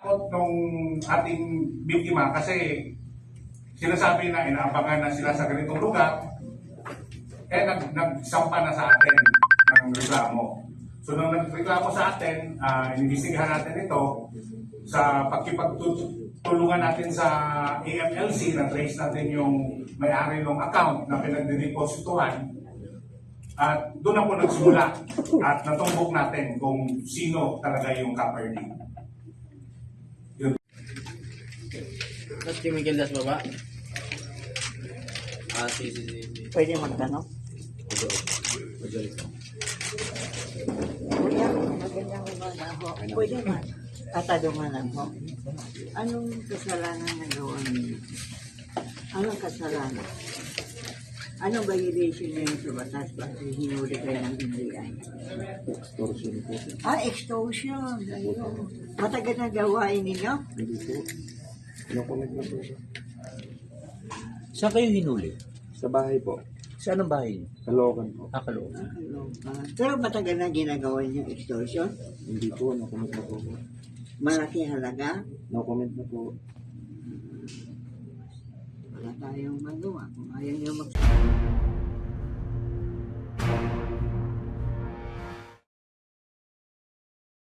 Takot nung ating biktima kasi sinasabi na inaabangan na sila sa ganitong lugar, eh nag, nagsampa na sa atin ng reklamo. So nung nagreklamo sa atin, uh, inimbestigahan natin ito sa pagkipagtulungan natin sa AMLC na trace natin yung may-ari ng account na pinagdideposituhan at doon na po nagsimula at natumbok natin kung sino talaga yung kaparty. Tapos si Miguel Das baba. Ah, si, si, si. si. Pwede magtanong? Kuya, magandang umaga po. Pwede man. Tatanungan lang po. Anong kasalanan na gawa ninyo? Anong kasalanan? Anong violation niyo sa batas bakit hinuli kayo ng NBI? Extortion po. Ah, extortion. Ayun. Matagal na gawain ninyo? Hindi po. Nakunik na po siya. Saan kayo hinuli? Sa bahay po. Saan ang bahay niyo? Kalokan po. Ah, Caloocan. Pero matagal na ginagawa niyo extortion? Hindi po. Nakunik na po. Malaki halaga? Nakunik na po. Wala tayong magawa. Kung ayaw niyo mag...